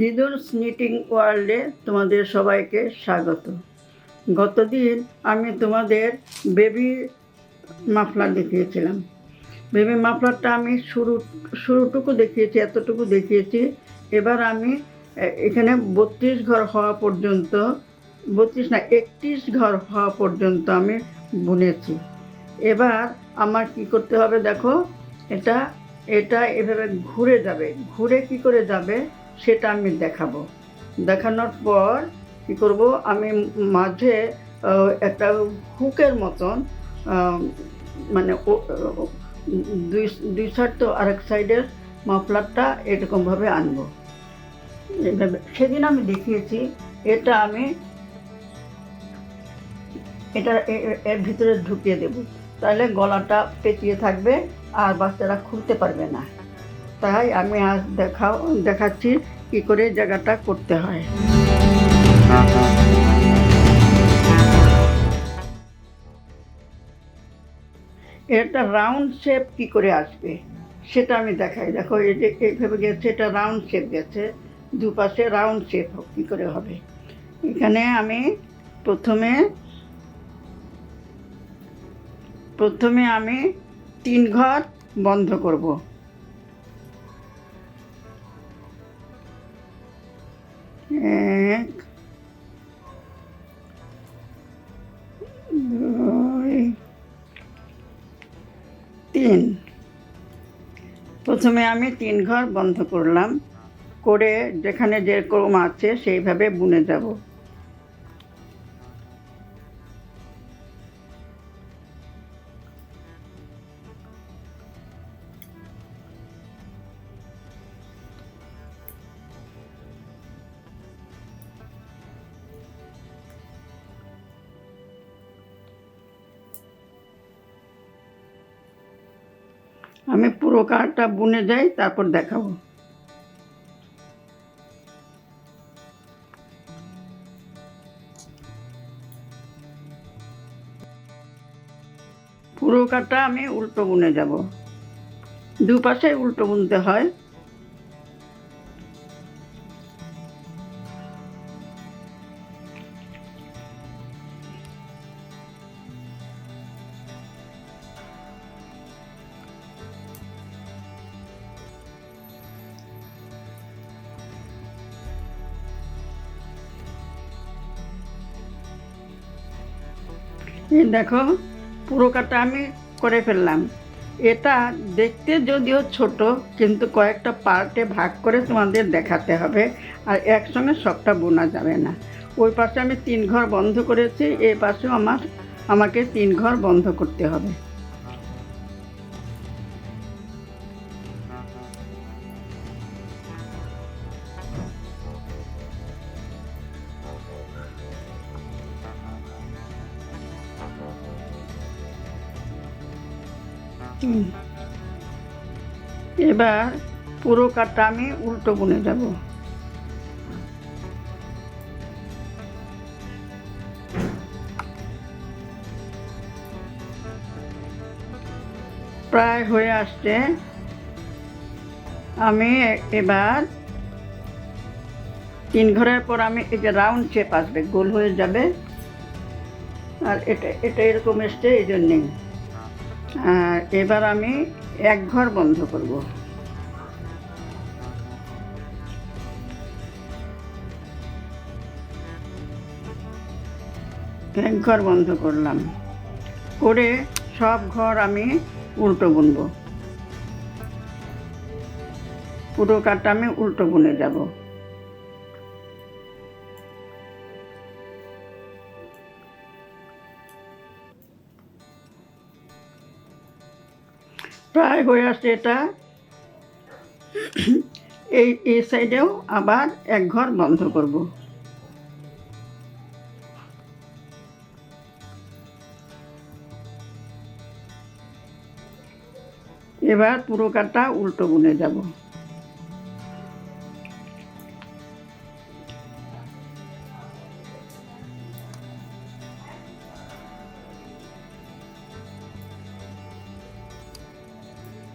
দিদুলস knitting ওয়ার্ল্ডে তোমাদের সবাইকে স্বাগত। গতদিন আমি তোমাদের বেবি মাফলার দেখিয়েছিলাম। বেবি মাফলারটা আমি শুরু, শুরুটুকু দেখিয়েছি, এতটুকু দেখিয়েছি। এবার আমি এখানে বত্রিশ ঘর হওয়া পর্যন্ত, বত্রিশ না, একত্রিশ ঘর হওয়া পর্যন্ত আমি বুনেছি। এবার আমার কি করতে হবে দেখো, এটা এটা এভাবে ঘুরে যাবে। ঘুরে কি করে যাবে? সেটা আমি দেখাবো। দেখানোর পর কি করব, আমি মাঝে একটা হুকের মতন মানে দুই দুই সাইড তো আরেক সাইডের মাফলারটা এরকমভাবে আনব। এইভাবে সেদিন আমি দেখিয়েছি, এটা আমি, এটা এর ভিতরে ঢুকিয়ে দেব। তাহলে গলাটা পেঁচিয়ে থাকবে, আর বাচ্চারা খুলতে পারবে না। তাই আমি আজ দেখাও দেখাচ্ছি কি করে জায়গাটা করতে হয়। এটা রাউন্ড শেপ কি করে আসবে, সেটা আমি দেখাই। দেখো, এই যে এইভাবে গেছে, এটা রাউন্ড শেপ গেছে। দুপাশে রাউন্ড শেপ কী করে হবে। এখানে আমি প্রথমে প্রথমে আমি তিন ঘর বন্ধ করব। এক, দুই, তিন। প্রথমে আমি তিন ঘর বন্ধ করলাম, করে যেখানে যেরকম আছে সেইভাবে বুনে যাব। আমি পুরো কাঠটা বুনে যাই তারপর দেখাবো। পুরো কাঠটা আমি উল্টো বুনে যাব। দুপাশে উল্টো বুনতে হয়। দেখো, পুরো কাটা আমি করে ফেললাম। এটা দেখতে যদিও ছোট, কিন্তু কয়েকটা পার্টে ভাগ করে তোমাদের দেখাতে হবে, আর একসঙ্গে সবটা বোনা যাবে না। ওই পাশে আমি তিন ঘর বন্ধ করেছি, এই পাশেও আমার, আমাকে তিন ঘর বন্ধ করতে হবে। এবার পুরো কাঠটা আমি উল্টো বুনে যাব। প্রায় হয়ে আসছে। আমি এবার তিন ঘরের পর আমি এই যে রাউন্ড শেপ আসবে, গোল হয়ে যাবে। আর এটা এটা এরকম এসছে, এই জন্যেই। এবার আমি এক ঘর বন্ধ করব। এক ঘর বন্ধ করলাম। করে সব ঘর আমি উল্টো বুনব। পুরো কাঠটা আমি উল্টো বুনে যাব। প্রায় হয়ে আসছে এটা। এই এই সাইডেও আবার এক ঘর বন্ধ করব। এবার পুরো কাটা উল্টো বুনে যাব।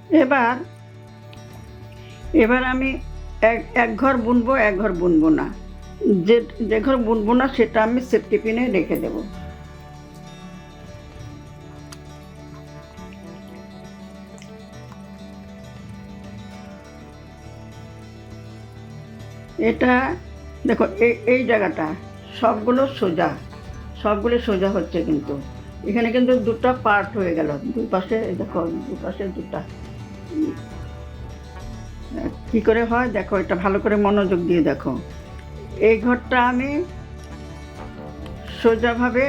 এবার এবার আমি এক এক ঘর বুনবো, এক ঘর বুনবো না। যে যে ঘর বুনবো না, সেটা আমি সেফটি পিনে রেখে দেবো। এটা, দেখো এই এই জায়গাটা, সবগুলো সোজা। সবগুলো সোজা হচ্ছে কিন্তু। এখানে কিন্তু দুটো পার্ট হয়ে গেল। দুই পাশে, দেখো, দুই পাশে দুটা। কি করে হয়? দেখো, এটা ভালো করে মনোযোগ দিয়ে দেখো। এই ঘরটা আমি সোজাভাবে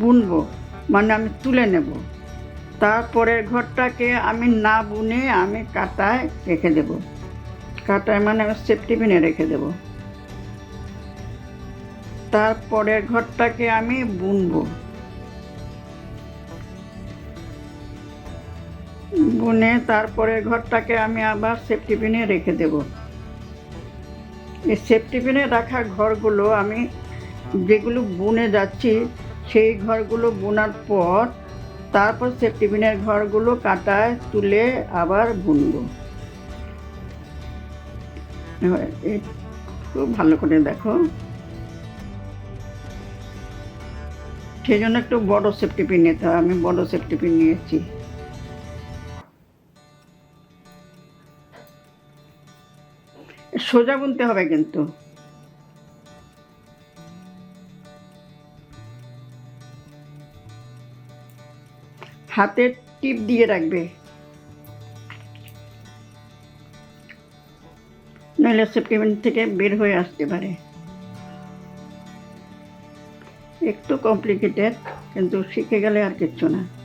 বুনবো মানে আমি তুলে নেব। তারপরের ঘরটাকে আমি না বুনে আমি কাটায় রেখে দেব। কাটায় মানে আমি সেফটি পিনে রেখে দেব। তারপরের ঘরটাকে আমি বুনবো। বুনে তারপরে ঘরটাকে আমি আবার সেফটি পিনে রেখে দেব। এই সেফটি পিনে রাখা ঘরগুলো আমি যেগুলো বুনে যাচ্ছি, সেই ঘরগুলো বোনার পর তারপর সেফটি পিনের ঘরগুলো কাটায়, তুলে আবার বুনবো। একটু ভালো করে দেখো। সেই জন্য একটু বড় সেফটি পিন নিতে হয়, আমি বড় সেফটি পিন নিয়েছি। সোজা বুনতে হবে কিন্তু। হাতে টিপ দিয়ে রাখবে। নইলে সেপ্টেম্বর থেকে বের হয়ে আসতে পারে। একটু কমপ্লিকেটেড কিন্তু শিখে গেলে আর কিচ্ছু না।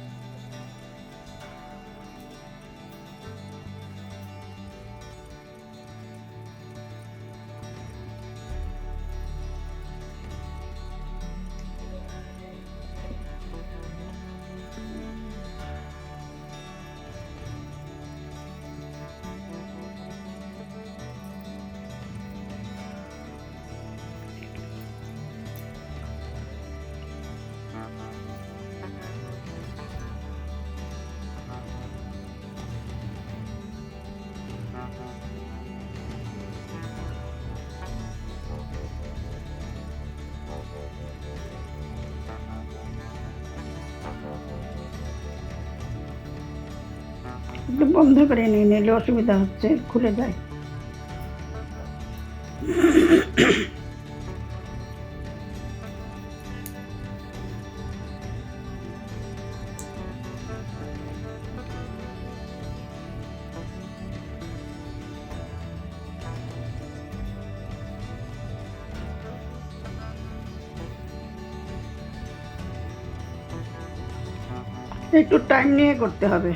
একটু বন্ধ করে নিয়ে নিলে অসুবিধা হচ্ছে খুলে যায়। একটু টাইম নিয়ে করতে হবে।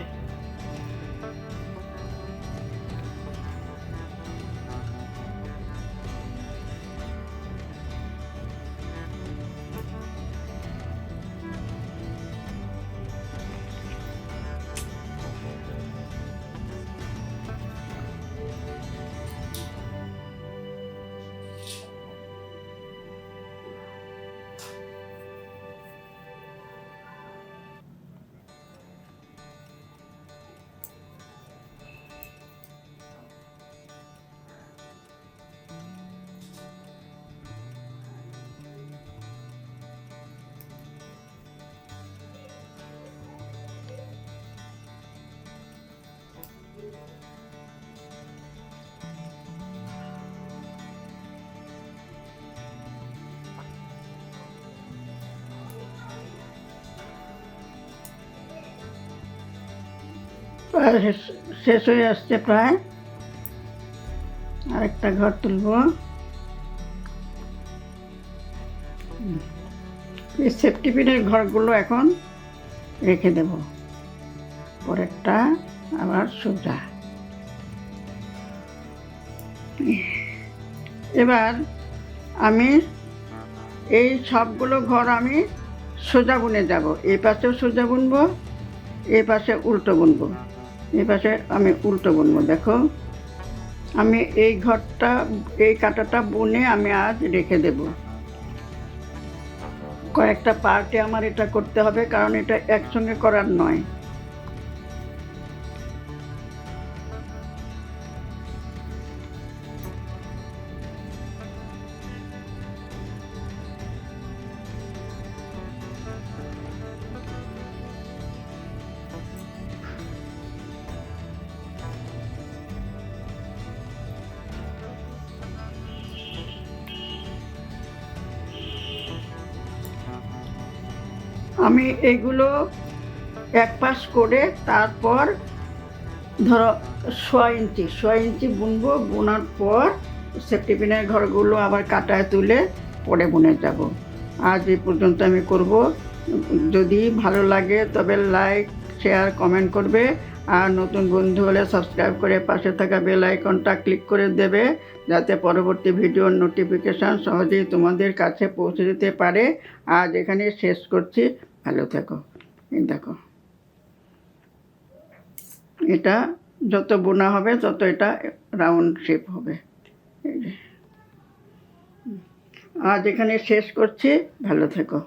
শেষ- হয়ে আসছে প্রায়। আরেকটা ঘর তুলবো। এই সেফটি পিনের ঘরগুলো এখন রেখে দেব। পরেরটা আবার সোজা। এবার আমি এই সবগুলো ঘর আমি সোজা বুনে যাব। এই পাশেও সোজা বুনবো এই পাশে উল্টো বুনবো। এই পাশে আমি উল্টো বুনবো, দেখো। আমি এই ঘরটা, এই কাঁটাটা বুনে আমি আজ রেখে দেব। কয়েকটা পার্টে আমার এটা করতে হবে, কারণ এটা একসঙ্গে করার নয়। আমি এগুলো এক পাশ করে তারপর ধরো ছয় ইঞ্চি ছয় ইঞ্চি বুনবো, বোনার পর সেফটি পিনের ঘরগুলো আবার কাটায় তুলে পরে বুনে যাব। আজ এই পর্যন্ত আমি করব। যদি ভালো লাগে তবে লাইক শেয়ার কমেন্ট করবে। আর নতুন বন্ধু হলে সাবস্ক্রাইব করে পাশে থাকা বেল আইকনটা ক্লিক করে দেবে, যাতে পরবর্তী ভিডিওর নোটিফিকেশান সহজেই তোমাদের কাছে পৌঁছে যেতে পারে। আজ এখানে শেষ করছি। ভালো থেকো। দেখো। এটা যত বোনা হবে, তত এটা রাউন্ড শেপ হবে। আজ এখানে শেষ করছি। ভালো থেকো।